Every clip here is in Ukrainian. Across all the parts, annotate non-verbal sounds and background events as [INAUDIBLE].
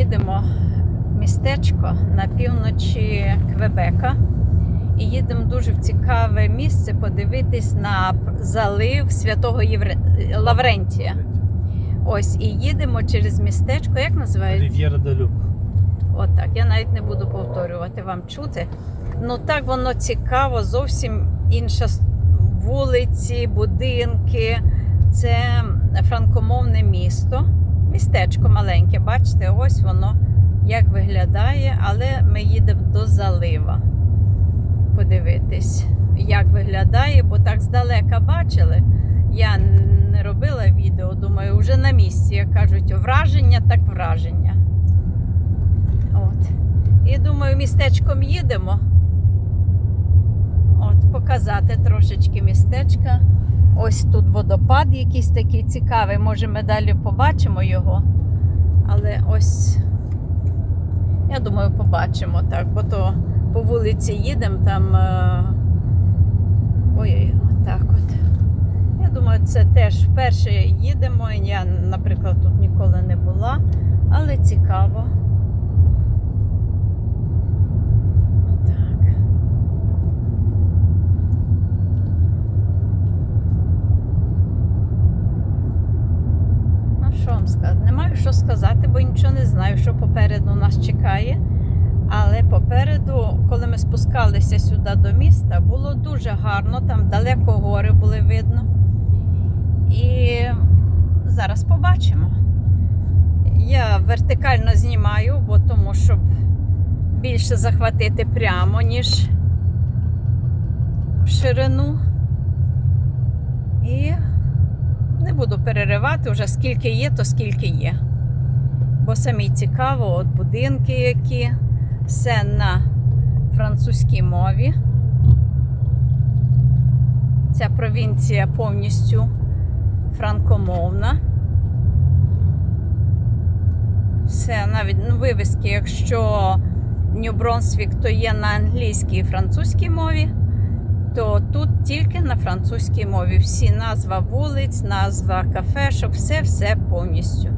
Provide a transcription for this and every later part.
їдемо в містечко на півночі Квебека. І їдемо дуже в цікаве місце подивитись на залив святого Євре... Лаврентія. Ось, і їдемо через містечко. Як називається? Рів'єра де Люк. Отак. Я навіть не буду повторювати вам чути. Ну так воно цікаво, зовсім інша вулиці, будинки. Це франкомовне місто, містечко маленьке. Бачите, ось воно як виглядає, але ми їдемо до залива. Подивитись, як виглядає, бо так здалека бачили. Я не робила відео, думаю, вже на місці, як кажуть, враження так враження. От. І думаю, містечком їдемо. От, показати трошечки містечка. Ось тут водопад якийсь такий цікавий. Може, ми далі побачимо його. Але ось, я думаю, побачимо так, бо то по вулиці їдемо там. е, Ой, отак от. Я думаю, це теж вперше їдемо. Я, наприклад, тут ніколи не була, але цікаво. Отак. Ну, що вам сказати? Не маю що сказати, бо нічого не знаю, що попереду нас чекає. Але попереду, коли ми спускалися сюди до міста, було дуже гарно, там далеко гори були видно. І зараз побачимо. Я вертикально знімаю, бо тому щоб більше захватити прямо, ніж в ширину. І не буду переривати вже скільки є, то скільки є. Бо самі цікаво, от будинки які, все на французькій мові. Ця провінція повністю франкомовна. Все, навіть ну, вивіски, якщо Нью-Бронсвік, то є на англійській і французькій мові, то тут тільки на французькій мові. Всі назва вулиць, назва кафешок, все-все повністю.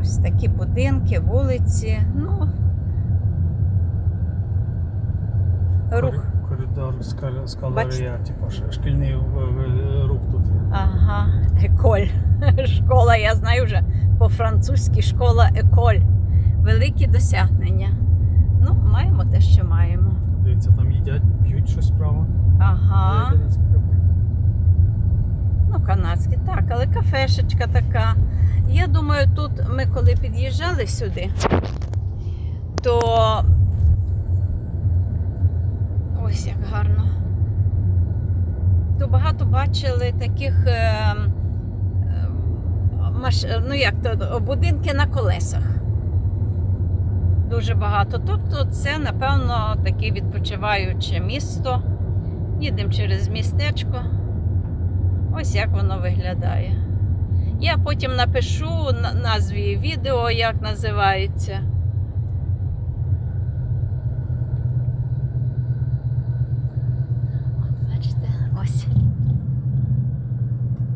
Ось такі будинки, вулиці. Ну, рух. Коридор скал- скаларія, типу шкільний рух тут є. Ага, еколь. [LAUGHS] Школа, я знаю вже по-французьки школа еколь. Великі досягнення. Ну, маємо те, що маємо. Дивіться, там їдять, п'ють щось справа. Ага. Ну, канадські, так, але кафешечка така. Я думаю, тут ми коли під'їжджали сюди, то ось як гарно. То багато бачили таких е, е, маш... ну як то, будинки на колесах. Дуже багато. Тобто це, напевно, таке відпочиваюче місто. Їдемо через містечко. Ось як воно виглядає. Я потім напишу назві відео, як називається. Ось.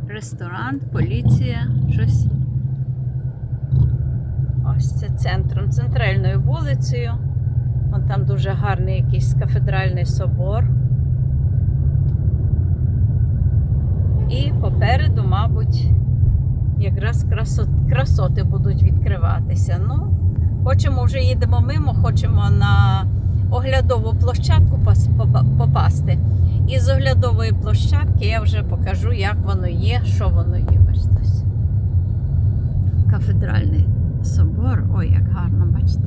Ресторан, поліція, щось. Ось це центром, центральною вулицею. Вон там дуже гарний якийсь кафедральний собор. І попереду, мабуть, якраз красот, красоти будуть відкриватися. Ну, хочемо вже їдемо мимо, хочемо на оглядову площадку попасти. І з оглядової площадки я вже покажу, як воно є, що воно є. Ось. Кафедральний собор. Ой, як гарно, бачите.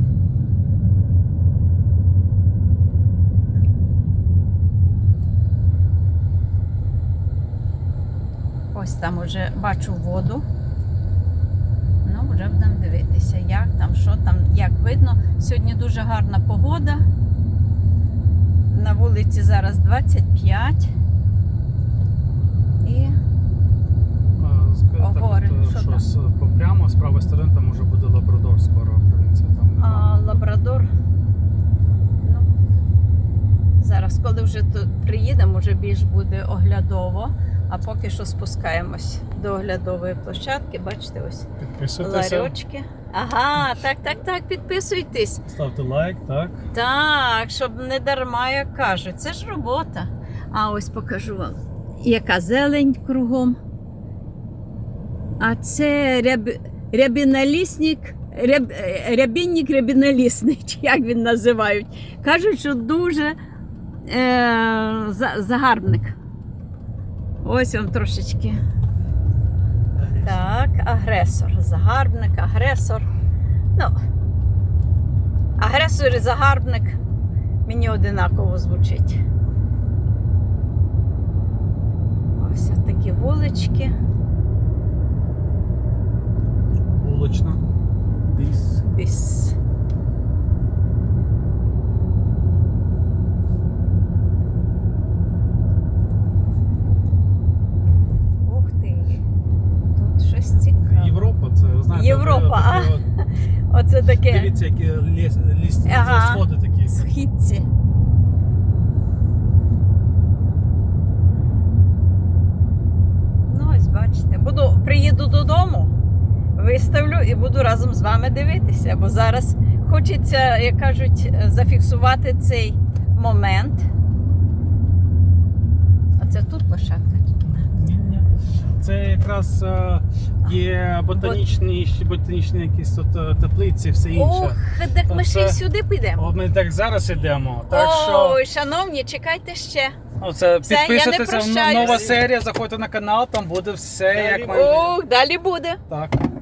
Ось там уже бачу воду. Ну, вже будемо дивитися, як там, що там, як видно. Сьогодні дуже гарна погода. На вулиці зараз 25. І А, з- О, так, гори, от, е, що там? з- попрямо, з правої сторони там уже буде Лабрадор скоро. Провінція там. а. Лабрадор. Ну, зараз, коли вже тут приїдемо, вже більш буде оглядово. А поки що спускаємось до оглядової площадки. Бачите, ось ларьочки. Ага, так, так, так, підписуйтесь. ставте лайк, так. Так, щоб не дарма, як кажуть, це ж робота. А ось покажу вам, яка зелень кругом. А це ряб... рябіналісник, ряб... рябінник рябіналісний, чи як він називають. Кажуть, що дуже е... загарбник. Ось вам трошечки. Так, агресор. Загарбник, агресор. Ну, агресор і загарбник мені одинаково звучить. Ось такі вулички. Булочна. Десь. Десь. Ух ти. Тут щось цікаве. Європа, це знаєте. Європа, таке от- [LAUGHS] Оце таке Дивіться, які ліс, ліс, Ага. сходи такі. східці. Ну, ось бачите. Буду, приїду додому, виставлю і буду разом з вами дивитися. Бо зараз хочеться, як кажуть, зафіксувати цей момент. А це тут площадка? Ні-ні. Це якраз е, є ботанічні, ботанічні якісь тут е, теплиці, все інше. Ох, так ми ще й сюди підемо. От ми так зараз ідемо. Так що Ой, шановні, чекайте ще. оце, Все, підписуйтеся. Нова серія, заходьте на канал, там буде все, як ми. Ох, далі буде. Так.